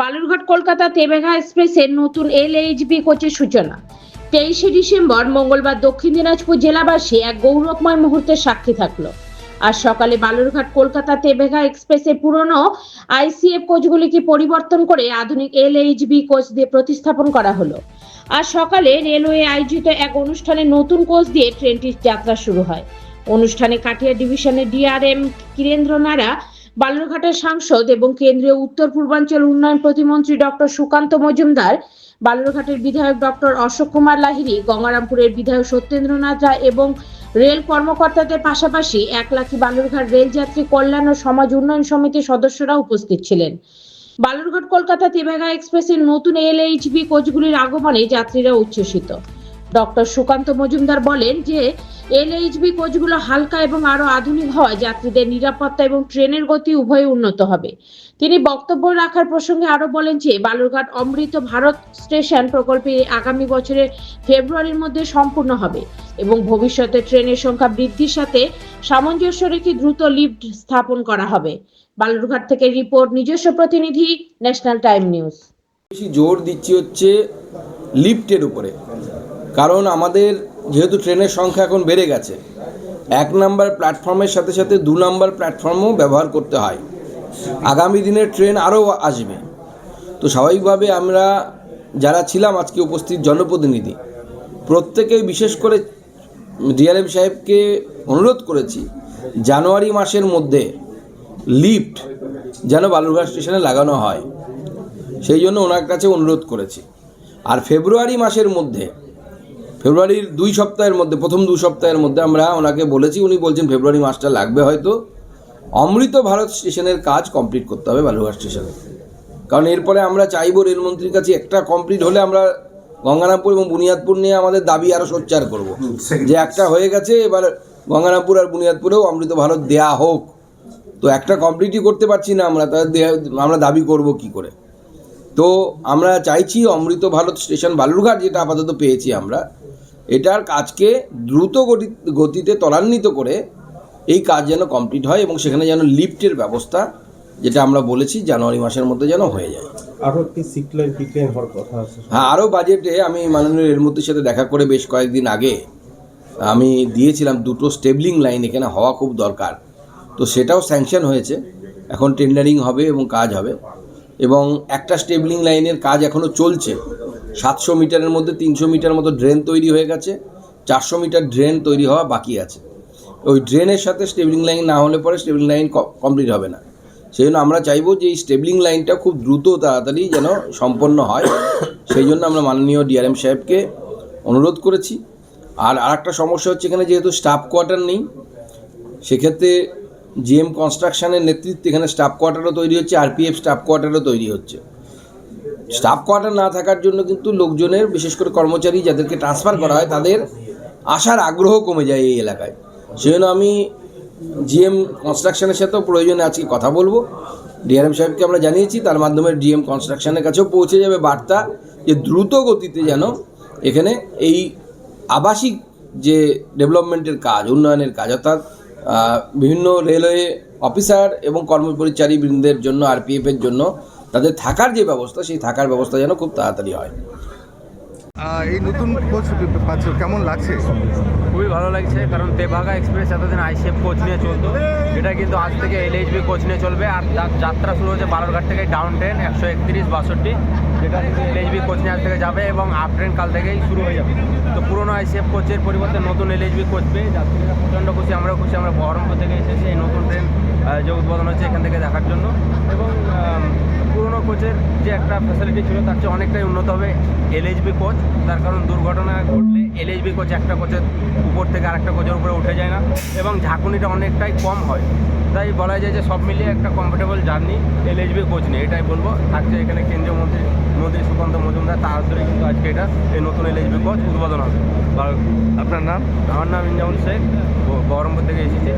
বালুরঘাট কলকাতা তেবেঘা এক্সপ্রেসের নতুন এলএইচবি কোচের সূচনা। তেইশে ডিসেম্বর মঙ্গলবার দক্ষিণ দিনাজপুর জেলাবাসী এক গৌরবময় মুহূর্তের সাক্ষী থাকল। আর সকালে বালুরঘাট কলকাতা তেবেঘা এক্সপ্রেসের পুরনো আইসিএফ কোচগুলিকে পরিবর্তন করে আধুনিক এলএইচবি কোচ দিয়ে প্রতিস্থাপন করা হলো। আর সকালে রেলওয়ে আয়োজিত এক অনুষ্ঠানে নতুন কোচ দিয়ে ট্রেনটির যাত্রা শুরু হয়। অনুষ্ঠানে কাটিয়া ডিভিশনের ডিআরএম কিরেন্দ্র নারা বালুরঘাটের সাংসদ এবং কেন্দ্রীয় উত্তর পূর্বাঞ্চল উন্নয়ন প্রতিমন্ত্রী ডক্টর সুকান্ত মজুমদার, বালুরঘাটের বিধায়ক ডক্টর অশোক কুমার লাহিড়ী, গঙ্গারামপুরের বিধায়ক সত্যেন্দ্রনাথ রায় এবং রেল কর্মকর্তাদের পাশাপাশি এক লাখি বালুরঘাট রেলযাত্রী কল্যাণ ও সমাজ উন্নয়ন সমিতির সদস্যরা উপস্থিত ছিলেন। বালুরঘাট কলকাতা তেভাগা এক্সপ্রেসের নতুন এলএইচবি কোচগুলির আগমনে যাত্রীরা উচ্ছ্বসিত। ডক্টর সুকান্ত মজুমদার বলেন যে এলএইচবি কোচগুলো হালকা এবং আরও আধুনিক হয়, যাত্রীদের নিরাপত্তা এবং ট্রেনের গতি উভয়ই উন্নত হবে। তিনি বক্তব্য রাখার প্রসঙ্গে আরও বলেন যে, বালুরঘাট অমৃত ভারত স্টেশন প্রকল্পে আগামী বছরের ফেব্রুয়ারির মধ্যে সম্পূর্ণ হবে এবং ভবিষ্যতে ট্রেনের সংখ্যা বৃদ্ধির সাথে সামঞ্জস্য রেখে দ্রুত লিফট স্থাপন করা হবে। বালুরঘাট থেকে রিপোর্ট, নিজস্ব প্রতিনিধি, ন্যাশনাল টাইম নিউজ। বেশি জোর দিচ্ছি হচ্ছে লিফটের উপরে। কারণ আমাদের যেহেতু ট্রেনের সংখ্যা এখন বেড়ে গেছে, এক নাম্বার প্ল্যাটফর্মের সাথে সাথে দু নাম্বার প্ল্যাটফর্মও ব্যবহার করতে হয়। আগামী দিনে ট্রেন আরও আসবে। তো স্বাভাবিকভাবে আমরা যারা ছিলাম আজকে উপস্থিত জনপ্রতিনিধি, প্রত্যেকেই বিশেষ করে ডিআরএম সাহেবকে অনুরোধ করেছি, জানুয়ারি মাসের মধ্যে লিফট যেন বালুরঘাট স্টেশনে লাগানো হয়। সেই জন্য ওনার কাছে অনুরোধ করেছি। আর ফেব্রুয়ারি মাসের মধ্যে ফেব্রুয়ারির দুই সপ্তাহের মধ্যে প্রথম দু সপ্তাহের মধ্যে আমরা ওনাকে বলেছি উনি বলছেন ফেব্রুয়ারি মাসটা লাগবে হয়তো। অমৃত ভারত স্টেশনের কাজ কমপ্লিট করতে হবে বালুরঘাট স্টেশনে। কারণ এরপরে আমরা চাইব রেলমন্ত্রীর কাছে একটা কমপ্লিট হলে আমরা গঙ্গারামপুর এবং বুনিয়াদপুর নিয়ে আমাদের দাবি আরও সোচ্চার করব। যে একটা হয়ে গেছে এবার গঙ্গারামপুর আর বুনিয়াদপুরেও অমৃত ভারত দেয়া হোক। তো একটা কমপ্লিটই করতে পারছি না আমরা তাদের দেয়া- আমরা দাবি করব কি করে? তো আমরা চাইছি অমৃত ভারত স্টেশন বালুরঘাট যেটা আপাতত পেয়েছি আমরা এটার কাজকে দ্রুত গতি গতিতে ত্বরান্বিত করে এই কাজ যেন কমপ্লিট হয় এবং সেখানে যেন লিফটের ব্যবস্থা যেটা আমরা বলেছি জানুয়ারি মাসের মধ্যে যেন হয়ে যায়। আরও একটি সিকলাইন পিকলাইন হওয়ার কথা আছে? হ্যাঁ আরও বাজেটে আমি মাননীয় রেলমন্ত্রীর সাথে দেখা করে বেশ কয়েকদিন আগে আমি দিয়েছিলাম দুটো স্টেবলিং লাইন এখানে হওয়া খুব দরকার। তো সেটাও স্যাংশন হয়েছে। এখন টেন্ডারিং হবে এবং কাজ হবে। এবং একটা স্টেবলিং লাইনের কাজ এখনও চলছে। সাতশো মিটারের মধ্যে তিনশো মিটার মতো ড্রেন তৈরি হয়ে গেছে, চারশো মিটার ড্রেন তৈরি হওয়া বাকি আছে। ওই ড্রেনের সাথে স্টেবলিং লাইন না হলে পরে স্টেবলিং লাইন কমপ্লিট হবে না। সেই জন্য আমরা চাইব যে এই স্টেবলিং লাইনটা খুব দ্রুত তাড়াতাড়ি যেন সম্পন্ন হয়। সেই জন্য আমরা মাননীয় ডিআরএম সাহেবকে অনুরোধ করেছি। আর আরেকটা সমস্যা হচ্ছে এখানে যেহেতু স্টাফ কোয়ার্টার নেই, সেক্ষেত্রে জিএম কনস্ট্রাকশনের নেতৃত্বে এখানে স্টাফ কোয়ার্টারও তৈরি হচ্ছে, আরপিএফ স্টাফ কোয়ার্টারও তৈরি হচ্ছে। স্টাফ কোয়ার্টার না থাকার জন্য কিন্তু লোকজনের, বিশেষ করে কর্মচারী যাদেরকে ট্রান্সফার করা হয়, তাদের আসার আগ্রহ কমে যায় এই এলাকায়। সেই জন্য আমি জিএম কনস্ট্রাকশনের সাথেও প্রয়োজনে আজকে কথা বলব। ডিআরএম সাহেবকে আমরা জানিয়েছি, তার মাধ্যমে ডিএম কনস্ট্রাকশনের কাছেও পৌঁছে যাবে বার্তা যে দ্রুত গতিতে যেন এখানে এই আবাসিক যে ডেভেলপমেন্টের কাজ, উন্নয়নের কাজ, অর্থাৎ বিভিন্ন রেলওয়ে অফিসার এবং কর্মপরিচারী বৃন্দের জন্য আরপিএফের জন্য তাদের থাকার যে ব্যবস্থা সেই থাকার ব্যবস্থা যেন খুব তাড়াতাড়ি হয়। এই নতুন কোচ পাচ্ছ কেমন লাগছে? খুবই ভালো লাগছে কারণ তেভাগা এক্সপ্রেস এতদিন আইসিএফ কোচ নিয়ে চলতো। এটা কিন্তু আজ থেকে এলএইচবি কোচ নিয়ে চলবে আর তার যাত্রা শুরু হচ্ছে বালুরঘাট থেকে ডাউন ট্রেন একশো একত্রিশ বাষট্টি যেটা এলএইচবি কোচ নিয়ে আজ থেকে যাবে এবং আপ ট্রেন কাল থেকেই শুরু হয়ে যাবে। তো পুরোনো আইসিএফ কোচের পরিবর্তে নতুন এলএইচবি কোচ পেয়ে যাত্রীরা প্রচণ্ড খুশি আমরাও খুশি আমরা বহরমপুর থেকে এসেছি এই নতুন ট্রেন যে উদ্বোধন হচ্ছে এখান থেকে দেখার জন্য। এবং কোচের যে একটা ফ্যাসিলিটি ছিল তার চেয়ে অনেকটাই উন্নত হবে এলএইচবি কোচ। তার কারণ দুর্ঘটনা ঘটলে এলএইচবি কোচ একটা কোচের উপর থেকে আরেকটা কোচের উপরে উঠে যায় না এবং ঝাঁকুনিটা অনেকটাই কম হয়। তাই বলা যায় যে সব মিলিয়ে একটা কমফোর্টেবল জার্নি এলএইচবি কোচ নিয়ে এটাই বলব। থাকছে এখানে কেন্দ্রীয় মন্ত্রী মন্ত্রী সুকান্ত মজুমদার তার ধরে কিন্তু আজকে এটা এই নতুন এলএইচবি কোচ উদ্বোধন হবে। আপনার নাম? আমার নাম ইনজামুল শেখ বহরমপুর থেকে এসেছি।